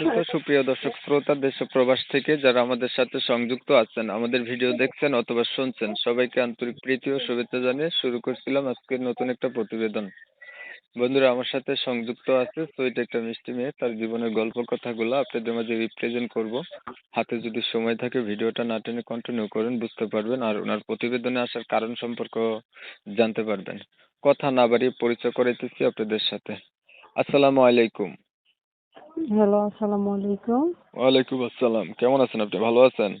তো সুপ্রিয় দর্শক শ্রোতা দেশ প্রবাস থেকে যারা আমাদের সাথে সংযুক্ত আছেন, আমাদের ভিডিও দেখছেন অথবা শুনছেন, সবাইকে আন্তরিক প্রীতি ও শুভেচ্ছা জানিয়ে শুরু করছিলাম আজকের নতুন একটা প্রতিবেদন। বন্ধুরা, আমার সাথে সংযুক্ত আছে সুইট একটা মিষ্টি মেয়ে, তার জীবনের গল্প কথাগুলো আপনাদের মাঝে রিপ্রেজেন্ট করব। হাতে যদি সময় থাকে, ভিডিওটা না টেনে কন্টিনিউ করেন, বুঝতে পারবেন আর ওনার প্রতিবেদনে আসার কারণ সম্পর্ক জানতে পারবেন। কথা না বাড়িয়ে পরিচয় করাইতেছি আপনাদের সাথে। আসসালামু আলাইকুম। হ্যালো আসসালামু আলাইকুম। ওয়ালাইকুম আসসালাম। কেমন আছেন আপনি? ভালো আছেন?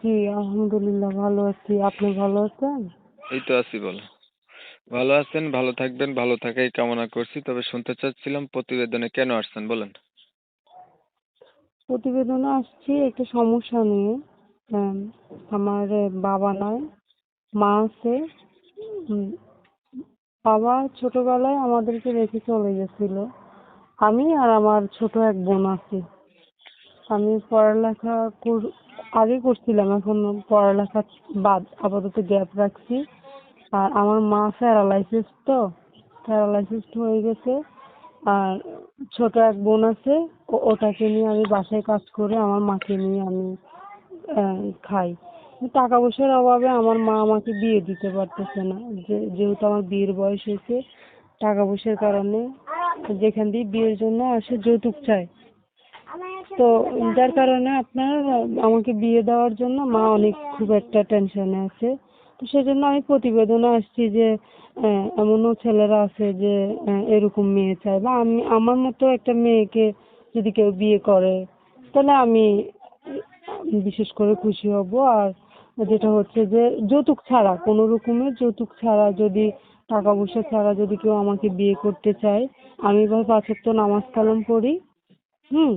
জি আলহামদুলিল্লাহ ভালো আছি। আপনি ভালো আছেন? এই তো আছি ভালো আছেন ভালো থাকবেন ভালো থাকাই কামনা করছি। তবে শুনতে চাচ্ছিলাম প্রতিবেদনে কেন আসছেন বলেন? প্রতিবেদনে আসছি একটা সমস্যা নিয়ে। আমার বাবা নাই মা আছে। বাবা ছোটবেলায় আমাদেরকে রেখে চলে গেছিল। আমি আর আমার ছোট এক বোন আছে। আমি পড়ালেখা আগে করছিলাম, এখন পড়ালেখা বাদ, আপাতত গ্যাপ রাখছি। আর আমার মা প্যারালাইসিস তো, প্যারালাইসিস হয়ে গেছে। আর ছোট এক বোন আছে ওটাকে নিয়ে আমি বাসায় কাজ করে আমার মাকে নিয়ে আমি খাই। টাকা পয়সার অভাবে আমার মা আমাকে বিয়ে দিতে পারতেছে না। যেহেতু আমার বিয়ের বয়স হয়েছে, টাকা পয়সার কারণে যেখান দিয়ে বিয়ের জন্য আসে যৌতুক চায়। তো যার কারণে আপনার, আমাকে বিয়ে দেওয়ার জন্য মা অনেক খুব একটা টেনশনে আছে। তো সেজন্য আমি প্রতিবেদনে আসছি যে এমনও ছেলেরা আছে যে এরকম মেয়ে চায় বা আমি, আমার মতো একটা মেয়েকে যদি কেউ বিয়ে করে, তাহলে আমি বিশেষ করে খুশি হব। আর যেটা হচ্ছে যে, যৌতুক ছাড়া, কোনো রকমের যৌতুক ছাড়া যদি টাকা পয়সা ছাড়া যদি কেউ আমাকে বিয়ে করতে চায় আমি এবার পাঁচ ওয়াক্ত নামাজ কালাম পড়ি হুম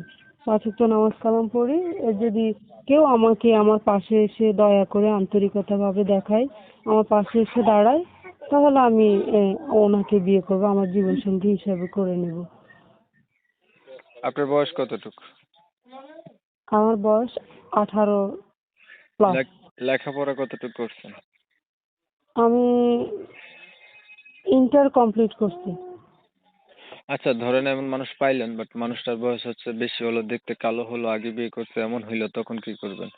পাঁচ ওয়াক্ত নামাজ কালাম পড়ি যদি কেউ আমাকে আমার পাশে এসে দয়া করে আন্তরিকতাভাবে দেখায় আমার পাশে এসে দাঁড়ায় তাহলে আমি ওনাকে বিয়ে করব আমার জীবনসঙ্গী হিসাবে করে নেব। আপনার বয়স কতটুকু? আমার বয়স আঠারো লেখাপড়া কতটুকু করছেন? আমি ইন্টার কমপ্লিট করছি। আচ্ছা ধরেন এমন মানুষ পাইলেন বাট মানুষটার বয়স হচ্ছে বেশি হলো দেখতে কালো হলো আগে বিয়ে করছে এমন হইল তখন কি করবেন?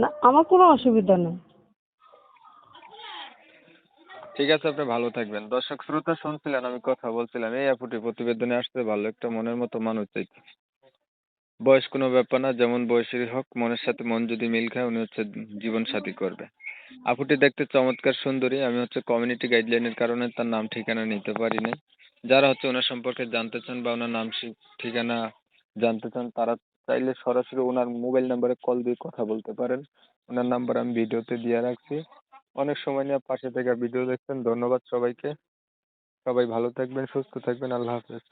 না আমার কোনো অসুবিধা নেই। ঠিক আছে আপনি ভালো থাকবেন। দর্শক শ্রোতা শুনছিলেন আমি কথা বলছিলাম এই আপুটি প্রতিবেদনে আসতে ভালো একটা মনের মতো মানুষ চাইছে। বয়স কোনো ব্যাপার না যেমন বয়সেরই হোক মনের সাথে মন যদি মিল খায় উনি হচ্ছে জীবন সাথী করবে। আপুটি দেখতে চমৎকার সুন্দরী। আমি হচ্ছে কমিউনিটি গাইডলাইনের কারণে তার নাম ঠিকানা নিতে পারি নাই যারা হচ্ছে ওনার সম্পর্কে জানতে চান বা ওনার নাম ঠিকানা জানতে চান, তারা চাইলে সরাসরি ওনার মোবাইল নাম্বারে কল দিয়ে কথা বলতে পারেন। ওনার নাম্বার আমি ভিডিওতে দিয়ে রাখছি। অনেক সময় নিয়ে পাশে থেকে ভিডিও দেখছেন। ধন্যবাদ সবাইকে। সবাই ভালো থাকবেন, সুস্থ থাকবেন। আল্লাহ হাফেজ।